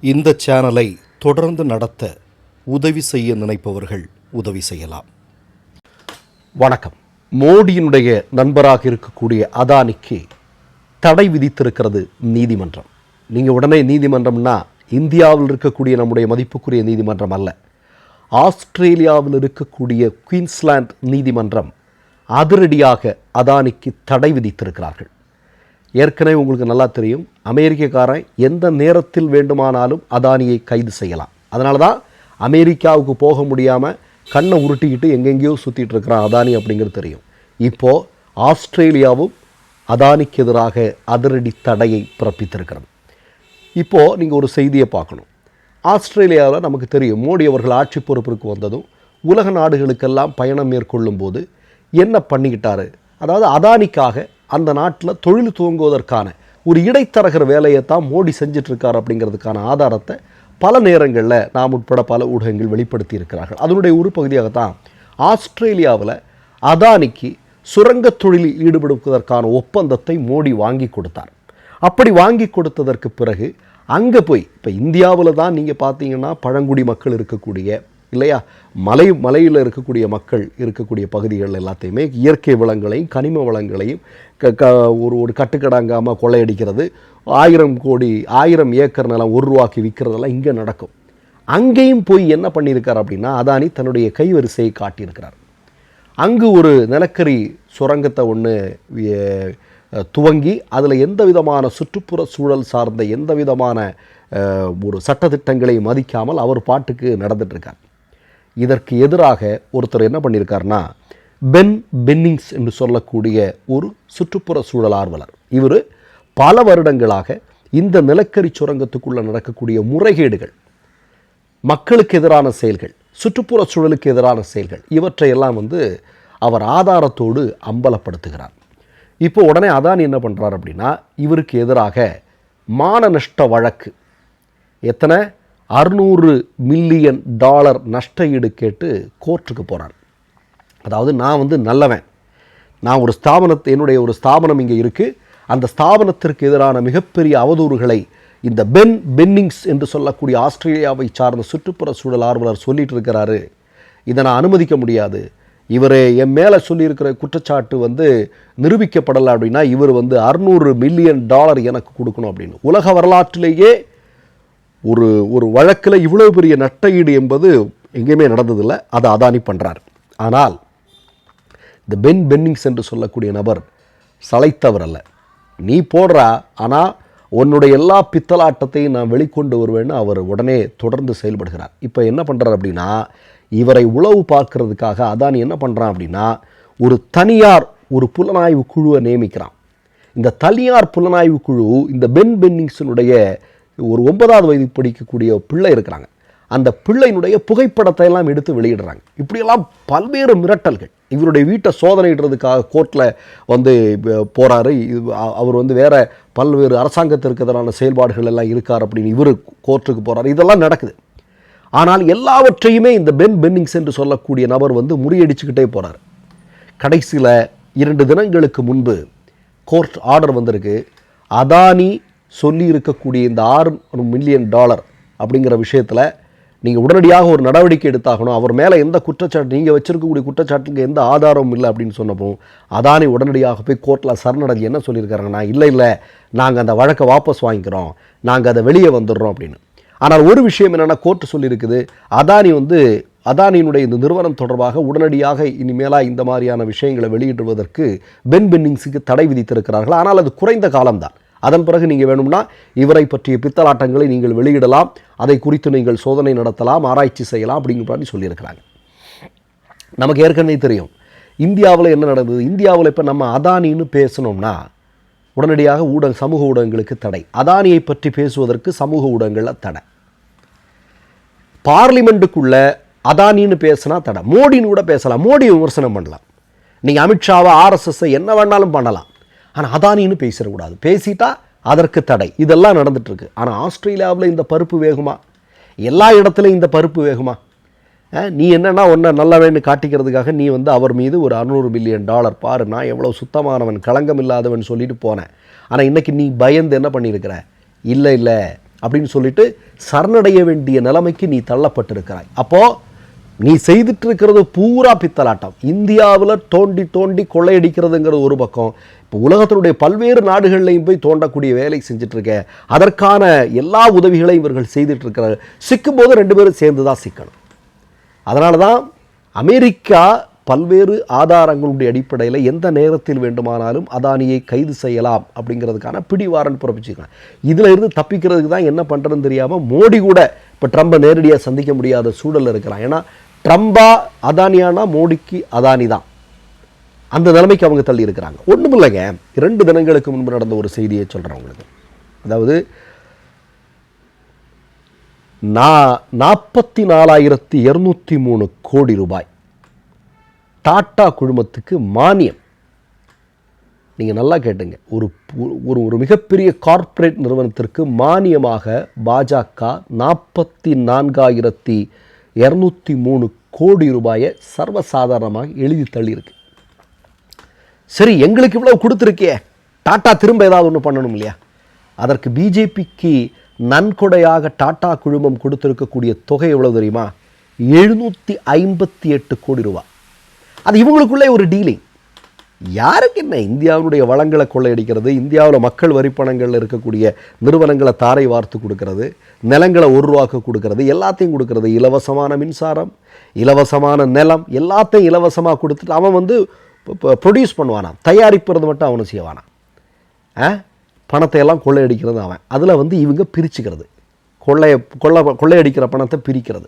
இந்த சேனலை தொடர்ந்து நடத்த உதவி செய்ய நினைப்பவர்கள் உதவி செய்யலாம். வணக்கம். மோடியினுடைய நண்பராக இருக்கக்கூடிய அதானிக்கு தடை விதித்திருக்கிறது நீதிமன்றம். நீங்கள் உடனே நீதிமன்றம்னா இந்தியாவில் இருக்கக்கூடிய நம்முடைய மதிப்புக்குரிய நீதிமன்றம் அல்ல. ஆஸ்திரேலியாவில் இருக்கக்கூடிய குயின்ஸ்லாந்து நீதிமன்றம் அதிரடியாக அதானிக்கு தடை விதித்திருக்கிறார்கள். ஏற்கனவே உங்களுக்கு நல்லா தெரியும். அமெரிக்கக்காரன் எந்த நேரத்தில் வேண்டுமானாலும் அதானியை கைது செய்யலாம். அதனால தான் அமெரிக்காவுக்கு போக முடியாமல் கண்ணை உருட்டிக்கிட்டு எங்கெங்கேயோ சுற்றிட்டு இருக்கிறான் அதானி அப்படிங்கிறது தெரியும். இப்போது ஆஸ்திரேலியாவும் அதானிக்கு எதிராக அதிரடி தடையை பிறப்பித்திருக்கிறது. இப்போது நீங்கள் ஒரு செய்தியை பார்க்கணும். ஆஸ்திரேலியாவில் நமக்கு தெரியும் மோடி அவர்கள் ஆட்சி பொறுப்பிற்கு வந்ததும் உலக நாடுகளுக்கெல்லாம் பயணம் மேற்கொள்ளும் போது என்ன பண்ணிக்கிட்டாரு? அதாவது அதானிக்காக அந்த நாட்டில் தொழில் துவங்குவதற்கான ஒரு இடைத்தரகர் வேலையை தான் மோடி செஞ்சிட்ருக்கார் அப்படிங்கிறதுக்கான ஆதாரத்தை பல நேரங்களில் நாம் உட்பட பல ஊடகங்கள் வெளிப்படுத்தி இருக்கிறார்கள் அதனுடைய ஒரு பகுதியாகத்தான் ஆஸ்திரேலியாவில் அதானிக்கு சுரங்கத் தொழிலில் ஈடுபடுவதற்கான ஒப்பந்தத்தை மோடி வாங்கி கொடுத்தார். அப்படி வாங்கி கொடுத்ததற்கு பிறகு அங்கே போய் இப்போ இந்தியாவில் தான் நீங்கள் பார்த்தீங்கன்னா பழங்குடி மக்கள் இருக்கக்கூடிய இல்லையா? மலை மலையில் இருக்கக்கூடிய மக்கள் இருக்கக்கூடிய பகுதிகள் எல்லாத்தையுமே இயற்கை வளங்களையும் கனிம வளங்களையும் க க ஒரு ஒரு கட்டுக்கடாங்காமல் கொள்ளையடிக்கிறது. ஆயிரம் கோடி ஆயிரம் ஏக்கர் நிலம் ஒரு ரூபாக்கி விற்கிறதெல்லாம் இங்கே நடக்கும். அங்கேயும் போய் என்ன பண்ணியிருக்கார் அப்படின்னா அதானி தன்னுடைய கைவரிசையை காட்டியிருக்கிறார். அங்கு ஒரு நிலக்கரி சுரங்கத்தை ஒன்று துவங்கி அதில் எந்த விதமான சுற்றுப்புற சூழல் சார்ந்த எந்த விதமான ஒரு சட்டத்திட்டங்களை மதிக்காமல் அவர் பாட்டுக்கு நடந்துட்டுருக்கார் இதற்கு எதிராக ஒருத்தர் என்ன பண்ணியிருக்காருன்னா பென் பென்னிங்ஸ் என்று சொல்லக்கூடிய ஒரு சுற்றுப்புற சூழல் ஆர்வலர். இவர் பல வருடங்களாக இந்த நிலக்கரி சுரங்கத்துக்குள்ளே நடக்கக்கூடிய முறைகேடுகள் மக்களுக்கு எதிரான செயல்கள் சுற்றுப்புற சூழலுக்கு எதிரான செயல்கள் இவற்றையெல்லாம் வந்து அவர் ஆதாரத்தோடு அம்பலப்படுத்துகிறார். இப்போ உடனே அதானி என்ன பண்ணுறார் அப்படின்னா இவருக்கு எதிராக மான நஷ்ட வழக்கு. எத்தனை? அறுநூறு மில்லியன் டாலர் நஷ்ட ஈடு கேட்டு கோர்ட்டுக்கு போகிறார் அதாவது நான் வந்து நல்லவன். நான் ஒரு ஸ்தாபனத்தை என்னுடைய ஒரு ஸ்தாபனம் இங்கே இருக்குது அந்த ஸ்தாபனத்திற்கு எதிரான மிகப்பெரிய அவதூறுகளை இந்த பென் பென்னிங்ஸ் என்று சொல்லக்கூடிய ஆஸ்திரேலியாவை சார்ந்த சுற்றுப்புற சூழல் ஆர்வலர் சொல்லிட்டு இருக்கிறாரு. இதை நான் அனுமதிக்க முடியாது. இவர் என் மேலே சொல்லியிருக்கிற குற்றச்சாட்டு வந்து நிரூபிக்கப்படலை அப்படின்னா இவர் வந்து அறுநூறு மில்லியன் டாலர் எனக்கு கொடுக்கணும் அப்படின்னு. உலக வரலாற்றிலேயே ஒரு ஒரு வழக்கில் இவ்வளோ பெரிய நட்ட ஈடு என்பது எங்கேயுமே நடந்ததில்லை. அதை அதானி பண்ணுறார் ஆனால் இந்த பென் பென்னிங்ஸ் என்று சொல்லக்கூடிய நபர் சளைத்தவர் அல்ல. நீ போடுறா ஆனால் உன்னுடைய எல்லா பித்தலாட்டத்தையும் நான் வெளிக்கொண்டு வருவேன்னு அவர் உடனே தொடர்ந்து செயல்படுகிறார். இப்போ என்ன பண்ணுறார் அப்படின்னா இவரை உளவு பார்க்கறதுக்காக அதானி என்ன பண்ணுறான் அப்படின்னா ஒரு தனியார் ஒரு புலனாய்வு குழுவை நியமிக்கிறான். இந்த தனியார் புலனாய்வு குழு இந்த பென் பென்னிங்ஸினுடைய ஒரு ஒன்பதாவது வயது படிக்கக்கூடிய பிள்ளை இருக்கிறாங்க. அந்த பிள்ளையினுடைய புகைப்படத்தை எல்லாம் எடுத்து வெளியிடுறாங்க. இப்படியெல்லாம் பல்வேறு மிரட்டல்கள். இவருடைய வீட்டை சோதனையிடுறதுக்காக கோர்ட்டில் வந்து போகிறாரு அவர் வந்து வேறு பல்வேறு அரசாங்கத்திற்கு எதிரான செயல்பாடுகள் எல்லாம் இருக்கார் அப்படின்னு இவர் கோர்ட்டுக்கு போகிறார் இதெல்லாம் நடக்குது. ஆனால் எல்லாவற்றையுமே இந்த பென் பென்னிங்ஸ் என்று சொல்லக்கூடிய நபர் வந்து முறியடிச்சுக்கிட்டே போகிறார் கடைசியில் இரண்டு தினங்களுக்கு முன்பு கோர்ட் ஆர்டர் வந்திருக்கு. அதானி சொல்லி இருக்கக்கூடிய இந்த ஆறு மில்லியன் டாலர் அப்படிங்கிற விஷயத்தில் நீங்கள் உடனடியாக ஒரு நடவடிக்கை எடுத்தாகணும். அவர் மேலே எந்த குற்றச்சாட்டு நீங்கள் வச்சுருக்கக்கூடிய குற்றச்சாட்டுக்கு எந்த ஆதாரமும் இல்லை அப்படின்னு சொன்னப்போ அதானி உடனடியாக போய் கோர்ட்டில் சரணடைஞ்சு என்ன சொல்லியிருக்காங்கன்னா இல்லை இல்லை நாங்கள் அந்த வழக்கை வாபஸ் வாங்கிக்கிறோம். நாங்கள் அதை வெளியே வந்துடுறோம் அப்படின்னு. ஆனால் ஒரு விஷயம் என்னென்னா கோர்ட்டு சொல்லியிருக்குது அதானி வந்து அதானியினுடைய இந்த நிறுவனம் தொடர்பாக உடனடியாக இனிமேலாக இந்த மாதிரியான விஷயங்களை வெளியிடுவதற்கு பென் பென்னிங்ஸுக்கு தடை விதித்திருக்கிறார்கள். ஆனால் அது குறைந்த காலம்தான். அதன் பிறகு நீங்கள் வேணும்னா இவரை பற்றிய பித்தலாட்டங்களை நீங்கள் வெளியிடலாம். அதை குறித்து நீங்கள் சோதனை நடத்தலாம் ஆராய்ச்சி செய்யலாம் அப்படிங்கிற மாதிரி சொல்லியிருக்கிறாங்க. நமக்கு ஏற்கனவே தெரியும். இந்தியாவில் என்ன நடந்தது? இந்தியாவில் இப்போ நம்ம அதானின்னு பேசணும்னா உடனடியாக ஊடக சமூக ஊடகங்களுக்கு தடை. அதானியை பற்றி பேசுவதற்கு சமூக ஊடகங்களில் தடை. பார்லிமெண்ட்டுக்குள்ள அதானின்னு பேசினா தடை. மோடின்னு கூட பேசலாம். மோடி விமர்சனம் பண்ணலாம். நீங்கள் அமித்ஷாவை ஆர்எஸ்எஸ்ஸை என்ன வேணாலும் பண்ணலாம். ஆனால் அதானின்னு பேசிடக்கூடாது. பேசிட்டா அதற்கு தடை. இதெல்லாம் நடந்துட்டுருக்கு. ஆனால் ஆஸ்திரேலியாவில் இந்த பருப்பு வேகுமா? எல்லா இடத்துலையும் இந்த பருப்பு வேகுமா? நீ என்னன்னா ஒன்றை நல்லவன்னு காட்டிக்கிறதுக்காக நீ வந்து அவர் மீது ஒரு அறுநூறு பில்லியன் டாலர் பாரு. நான் எவ்வளோ சுத்தமானவன் களங்கம் இல்லாதவன் சொல்லிட்டு போனேன். ஆனால் இன்னைக்கு நீ பயந்து என்ன பண்ணியிருக்கிற? இல்லை இல்லை அப்படின்னு சொல்லிட்டு சரணடைய வேண்டிய நிலைமைக்கு நீ தள்ளப்பட்டிருக்கிறாய். அப்போது நீ செய்துட்டு இருக்கிறது பூரா பித்தலாட்டம். இந்தியாவில் தோண்டி தோண்டி கொள்ளையடிக்கிறதுங்கிறது ஒரு பக்கம். இப்போ உலகத்தினுடைய பல்வேறு நாடுகள்லையும் போய் தோண்டக்கூடிய வேலை செஞ்சிட்ருக்க இருக்க அதற்கான எல்லா உதவிகளையும் இவர்கள் செய்துட்டு இருக்கிறார்கள் சிக்கும் போது ரெண்டு பேரும் சேர்ந்து தான் சிக்கணும். அதனால தான் அமெரிக்கா பல்வேறு ஆதாரங்களுடைய அடிப்படையில் எந்த நேரத்தில் வேண்டுமானாலும் அதானியை கைது செய்யலாம் அப்படிங்கிறதுக்கான பிடிவாரன் பிறப்பிச்சுக்கலாம் இதில் இருந்து தப்பிக்கிறதுக்கு தான் என்ன பண்ணுறதுன்னு தெரியாமல் மோடி கூட இப்போ ட்ரம்ப்பை நேரடியாக சந்திக்க முடியாத சூழல் இருக்கிறான். ஏன்னா ட்ரம்பா அதானியானா மோடிக்கு அதானி தான். அந்த நிலைமைக்கு அவங்க தள்ளி இருக்கிறாங்க. ஒன்றும் இல்லைங்க இரண்டு தினங்களுக்கு முன்பு நடந்த ஒரு செய்தியை சொல்கிறேன் உங்களுக்கு. அதாவது நாற்பத்தி நாலாயிரத்தி இரநூத்தி மூணு கோடி ரூபாய். டாட்டா குழுமத்துக்கு மானியம். நீங்கள் நல்லா கேட்டுங்க. ஒரு ஒரு ஒரு மிகப்பெரிய கார்ப்பரேட் நிறுவனத்திற்கு மானியமாக பாஜக நாற்பத்தி நான்காயிரத்தி இரநூத்தி மூணு கோடி ரூபாயை சர்வசாதாரணமாக எழுதி தள்ளியிருக்கு. சரி எங்களுக்கு இவ்வளவு கொடுத்துருக்கே டாட்டா திரும்ப ஏதாவது ஒன்று பண்ணணும் இல்லையா? அதற்கு பிஜேபிக்கு நன்கொடையாக டாடா குழுமம் கொடுத்துருக்கக்கூடிய தொகை எவ்வளவு தெரியுமா? எழுநூற்றி ஐம்பத்தி எட்டு கோடி ரூபாய் அது இவங்களுக்குள்ளே ஒரு டீலிங். யாருக்கு என்ன இந்தியாவுடைய வளங்களை கொள்ளையடிக்கிறது? இந்தியாவில் மக்கள் வரிப்பணங்களில் இருக்கக்கூடிய நிறுவனங்களை தாரை வார்த்து கொடுக்கறது நிலங்களை ஒரு ரூபாக்கு கொடுக்கறது எல்லாத்தையும் கொடுக்கறது. இலவசமான மின்சாரம் இலவசமான நிலம் எல்லாத்தையும் இலவசமாக கொடுத்துட்டு அவன் வந்து ப்ரொடியூஸ் பண்ணுவானாம் தயாரிப்புறது மட்டும் அவனு செய்வானாம் ஆ? பணத்தை எல்லாம் கொள்ளையடிக்கிறது அவன். அதில் வந்து இவங்க பிரிச்சுக்கிறது. கொள்ளைய கொள்ளை கொள்ளையடிக்கிற பணத்தை பிரிக்கிறது.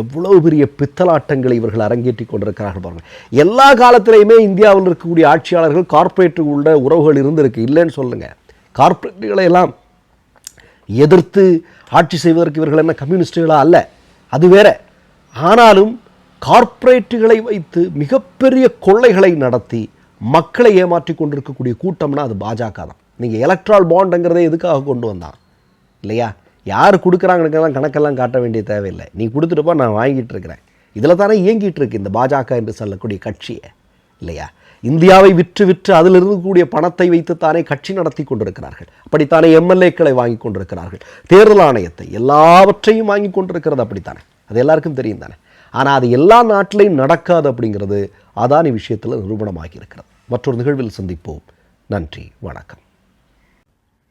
எவ்வளவு பெரிய பித்தலாட்டங்களை இவர்கள் அரங்கேற்றி கொண்டிருக்கிறார்கள் பாருங்கள் எல்லா காலத்திலையுமே இந்தியாவில் இருக்கக்கூடிய ஆட்சியாளர்கள் கார்ப்பரேட்டு உள்ள உறவுகள் இருந்திருக்கு. இல்லைன்னு சொல்லுங்கள் கார்ப்பரேட்டுகளை எல்லாம் எதிர்த்து ஆட்சி செய்வதற்கு இவர்கள் என்ன கம்யூனிஸ்டுகளாக அல்ல. அது வேற. ஆனாலும் கார்ப்பரேட்டுகளை வைத்து மிகப்பெரிய கொள்ளைகளை நடத்தி மக்களை ஏமாற்றி கொண்டிருக்கக்கூடிய கூட்டம்னா அது பாஜக தான். நீங்கள் எலக்ட்ரால் பாண்டுங்கிறதை எதுக்காக கொண்டு வந்தான்? இல்லையா? யார் கொடுக்குறாங்கன்னு கணக்கெல்லாம் காட்ட வேண்டிய தேவையில்லை. நீ கொடுத்துட்டுப்பா நான் வாங்கிட்டு இருக்கிறேன். இதில் தானே இயங்கிட்டு இருக்கு இந்த பாஜக என்று சொல்லக்கூடிய கட்சியை இல்லையா? இந்தியாவை விற்று விற்று அதிலிருந்து கூடிய பணத்தை வைத்துத்தானே கட்சி நடத்தி கொண்டிருக்கிறார்கள். அப்படித்தானே எம்எல்ஏக்களை வாங்கி கொண்டிருக்கிறார்கள். தேர்தல் ஆணையத்தை எல்லாவற்றையும் வாங்கி கொண்டிருக்கிறது அப்படித்தானே? அது எல்லாருக்கும் தெரியும் தானே? ஆனால் அது எல்லா நாட்டிலையும் நடக்காது அப்படிங்கிறது அதானி விஷயத்தில் நிரூபணமாகி இருக்கிறது. மற்றொரு நிகழ்வில் சந்திப்போம். நன்றி வணக்கம்.